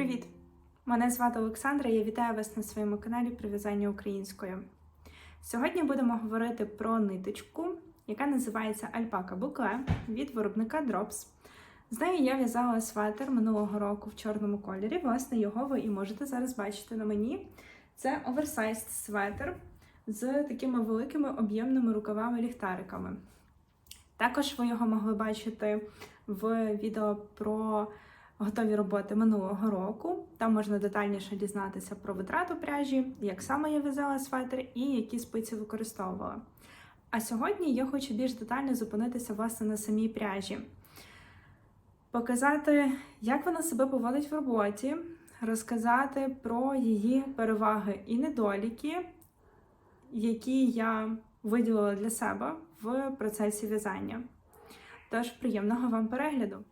Привіт! Мене звати Олександра. Я вітаю вас на своєму каналі Прив'язання українською. Сьогодні будемо говорити про ниточку, яка називається Альпака Букле від виробника Drops. З нею я в'язала светр минулого року в чорному кольорі. Власне, його ви і можете зараз бачити на мені. Це оверсайз светр з такими великими об'ємними рукавами-ліхтариками. Також ви його могли бачити в відео про готові роботи минулого року. Там можна детальніше дізнатися про витрату пряжі, як саме я в'язала светр і які спиці використовувала. А сьогодні я хочу більш детально зупинитися власне на самій пряжі, показати, як вона себе поводить в роботі, розказати про її переваги і недоліки, які я виділила для себе в процесі в'язання. Тож, приємного вам перегляду!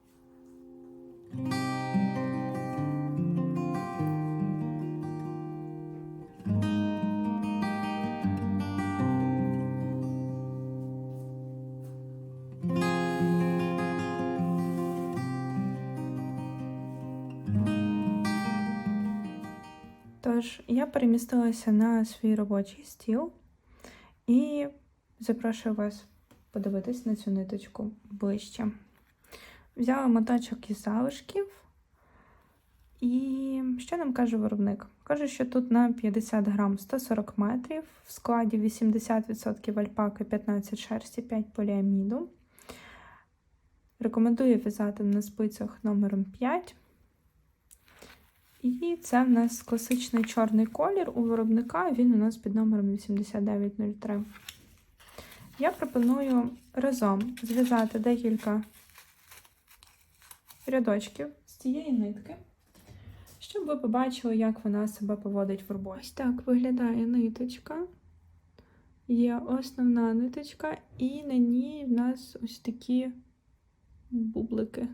Тож, я перемістилася на свій робочий стіл і запрошую вас подивитись на цю ниточку ближче. Взяла моточок із залишків. І що нам каже виробник? Каже, що тут на 50 грам 140 метрів, в складі 80% альпаки, 15 шерсті, 5 поліаміду. Рекомендую в'язати на спицях номером 5. І це в нас класичний чорний колір у виробника, він у нас під номером 8903. Я пропоную разом зв'язати декілька рядочків з цієї нитки, щоб ви побачили, як вона себе поводить в роботі. Ось так виглядає ниточка. Є основна ниточка, і на ній в нас ось такі бублики.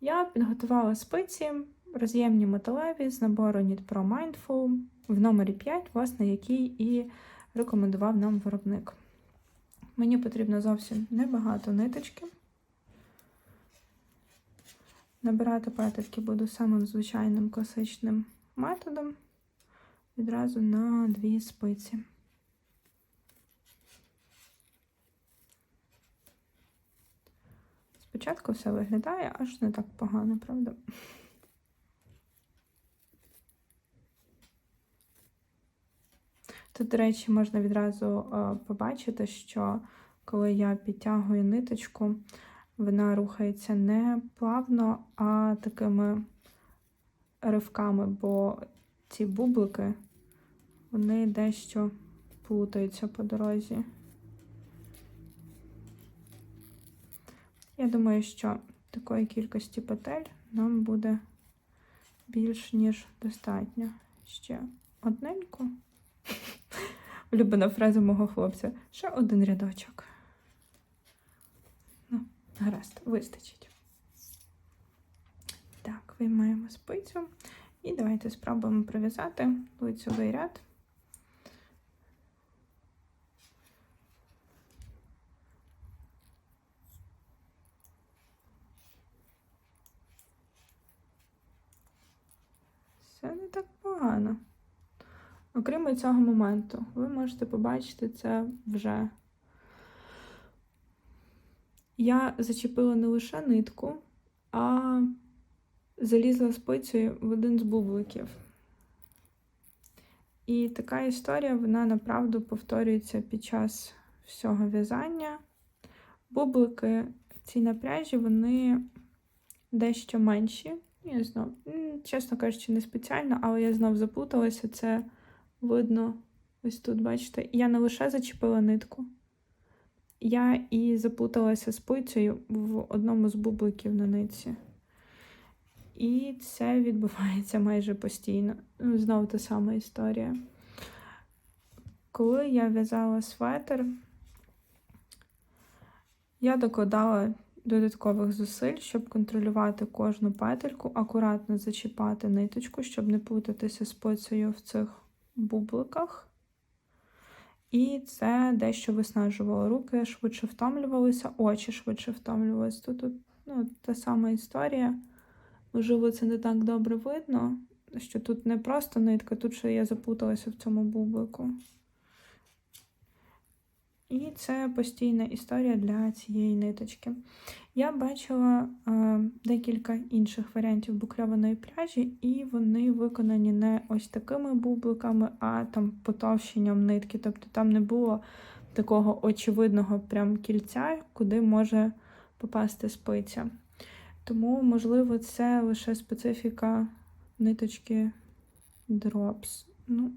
Я підготувала спиці роз'ємні металеві з набору Knit Pro Mindful в номері 5, власне, який і рекомендував нам виробник. Мені потрібно зовсім небагато ниточки. Набирати петельки буду самим звичайним класичним методом відразу на дві спиці. Спочатку все виглядає аж не так погано, правда? Тут, до речі, можна відразу побачити, що коли я підтягую ниточку, вона рухається не плавно, а такими ривками, бо ці бублики, вони дещо плутаються по дорозі. Я думаю, що такої кількості петель нам буде більш ніж достатньо. Ще одненьку. Улюблена фраза мого хлопця. Ще один рядочок. Ну, гаразд, вистачить. Так, виймаємо спицю. І давайте спробуємо прив'язати лицевий ряд. Все не так погано. Окрім цього моменту, ви можете побачити це вже. Я зачепила не лише нитку, а залізла спицею в один з бубликів. І така історія, вона направду повторюється під час всього в'язання. Бублики ці напряжі, вони дещо менші. Я знов, чесно кажучи, не спеціально, але я знов заплуталася. Це видно ось тут, бачите, я не лише зачепила нитку, я і заплуталася спицею в одному з бубликів на нитці. І це відбувається майже постійно. Ну, Знову та сама історія. Коли я в'язала светр, я докладала додаткових зусиль, щоб контролювати кожну петельку, акуратно зачіпати ниточку, щоб не плутатися спицею в цих бубликах. І це дещо виснажувало. Руки швидше втомлювалися, очі швидше втомлювалися. Тут, тут ну, та сама історія. Можливо, це не так добре видно, що тут не просто нитка, тут ще я запуталася в цьому бублику. І це постійна історія для цієї ниточки. Я бачила е, декілька інших варіантів букльованої пряжі, і вони виконані не ось такими бубликами, а там потовщенням нитки. Тобто там не було такого очевидного прям кільця, куди може попасти спиця. Тому, можливо, це лише специфіка ниточки Drops. Ну,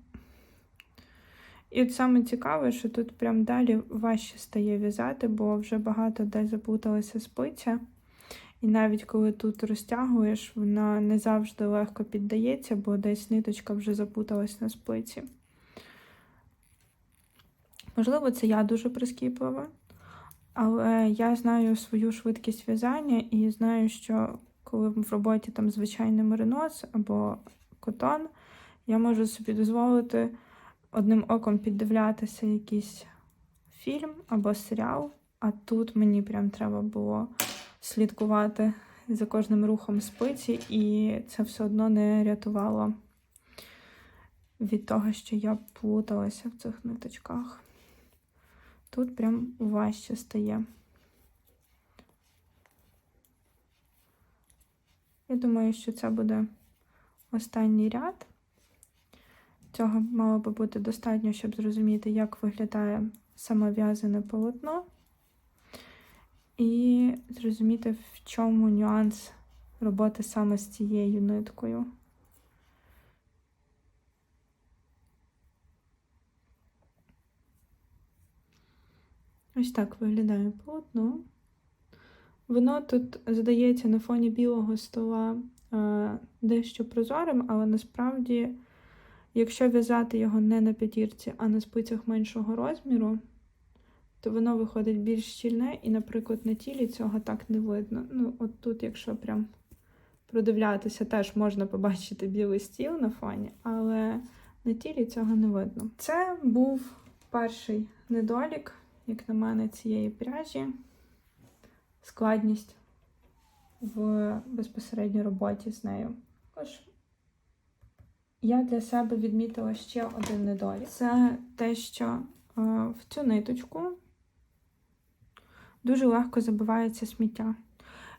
і от саме цікаве, що тут прям далі важче стає в'язати, бо вже багато де заплуталася спиця. І навіть коли тут розтягуєш, вона не завжди легко піддається, бо десь ниточка вже запуталась на спиці. Можливо, це я дуже прискіплива, але я знаю свою швидкість в'язання і знаю, що коли в роботі там звичайний меринос або котон, я можу собі дозволити одним оком піддивлятися якийсь фільм або серіал, а тут мені прям треба було слідкувати за кожним рухом спиці, і це все одно не рятувало від того, що я плуталася в цих ниточках. Тут прям важче стає. Я думаю, що це буде останній ряд. Цього мало би бути достатньо, щоб зрозуміти, як виглядає самов'язане полотно, і зрозуміти, в чому нюанс роботи саме з цією ниткою. Ось так виглядає полотно. Воно тут здається на фоні білого стола е, дещо прозорим, але насправді. Якщо в'язати його не на п'ятірці, а на спицях меншого розміру, то воно виходить більш щільне, і, наприклад, на тілі цього так не видно. Ну, от тут, якщо прям продивлятися, теж можна побачити білий стіл на фоні, але на тілі цього не видно. Це був перший недолік, як на мене, цієї пряжі, складність в безпосередній роботі з нею. Також я для себе відмітила ще один недолік. Це те, що е, в цю ниточку дуже легко забивається сміття.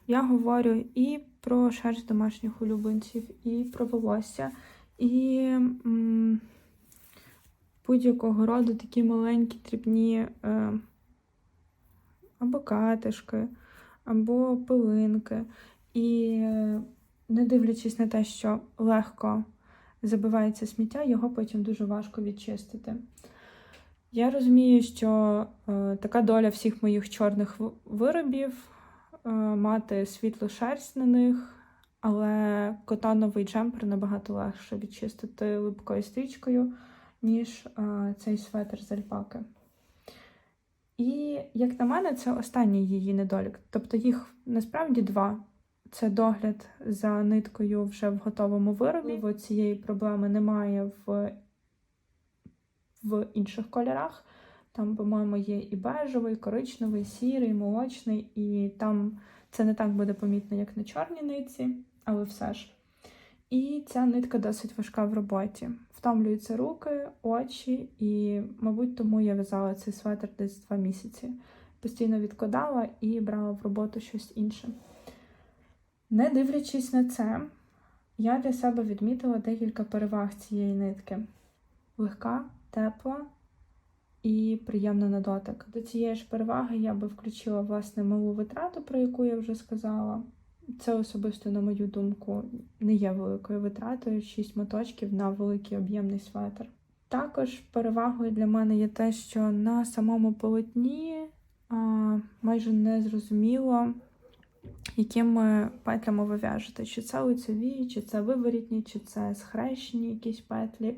Я говорю і про шерсть домашніх улюбленців, і про волосся, і будь-якого роду такі маленькі дрібні е, або катишки, або пилинки. І е, не дивлячись на те, що легко забивається сміття, його потім дуже важко відчистити. Я розумію, що е, така доля всіх моїх чорних виробів е, мати світлу шерсть на них, але котановий джемпер набагато легше відчистити липкою стрічкою, ніж е, цей светр з альпаки. І, як на мене, це останній її недолік. Тобто їх насправді два. Це догляд за ниткою вже в готовому виробі, бо цієї проблеми немає в в інших кольорах. Там, по-моєму, є і бежевий, і коричневий, і сірий, і молочний, і там це не так буде помітно, як на чорній нитці, але все ж. І ця нитка досить важка в роботі. Втомлюються руки, очі, і, мабуть, тому я в'язала цей светр десь два місяці. Постійно відкладала і брала в роботу щось інше. Не дивлячись на це, я для себе відмітила декілька переваг цієї нитки: легка, тепла і приємна на дотик. До цієї ж переваги я би включила власне малу витрату, про яку я вже сказала. Це особисто, на мою думку, не є великою витратою 6 моточків на великий об'ємний светр. Також перевагою для мене є те, що на самому полотні а, майже не зрозуміло якими петлями ви в'яжете. Чи це лицеві, чи це виворітні, чи це схрещені якісь петлі.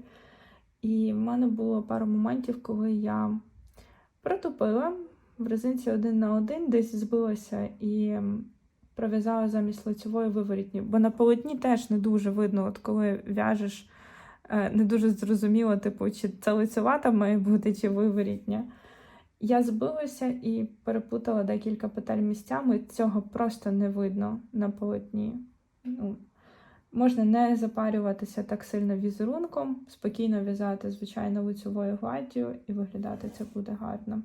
І в мене було пару моментів, коли я притупила в резинці один на один, десь збилася і пров'язала замість лицевої виворітні. Бо на полотні теж не дуже видно, от коли в'яжеш Е, Не дуже зрозуміло, типу, чи це лицевата має бути, чи виворітня. Я збилася і перепутала декілька петель місцями. Цього просто не видно на полотні. Ну, можна не запарюватися так сильно візерунком, спокійно в'язати, звичайно, лицевою гладдю, і виглядати це буде гарно.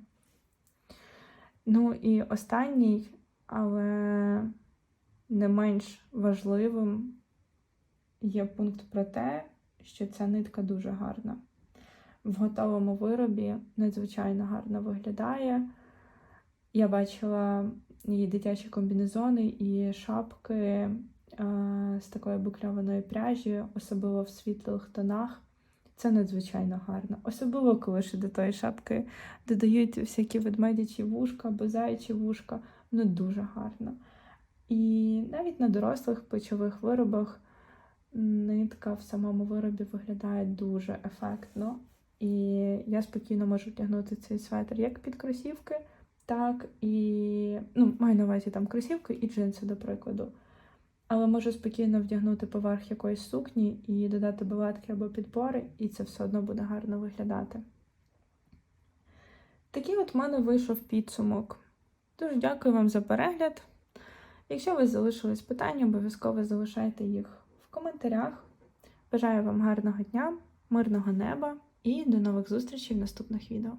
Ну і останній, але не менш важливим є пункт про те, що ця нитка дуже гарна. В готовому виробі надзвичайно гарно виглядає. Я бачила її дитячі комбінезони і шапки е, з такої букльованої пряжі, особливо в світлих тонах. Це надзвичайно гарно. Особливо, коли ще до тої шапки додають всякі ведмедячі вушка або заячі вушка. Ну дуже гарно. І навіть на дорослих плечових виробах нитка в самому виробі виглядає дуже ефектно. І я спокійно можу вдягнути цей светр як під кросівки, так і ну, маю на увазі там кросівки і джинси, до прикладу. Але можу спокійно вдягнути поверх якоїсь сукні і додати балетки або підбори, і це все одно буде гарно виглядати. Такий от в мене вийшов підсумок. Дуже дякую вам за перегляд. Якщо вас залишились питання, обов'язково залишайте їх в коментарях. Бажаю вам гарного дня, мирного неба і до нових зустрічей в наступних відео.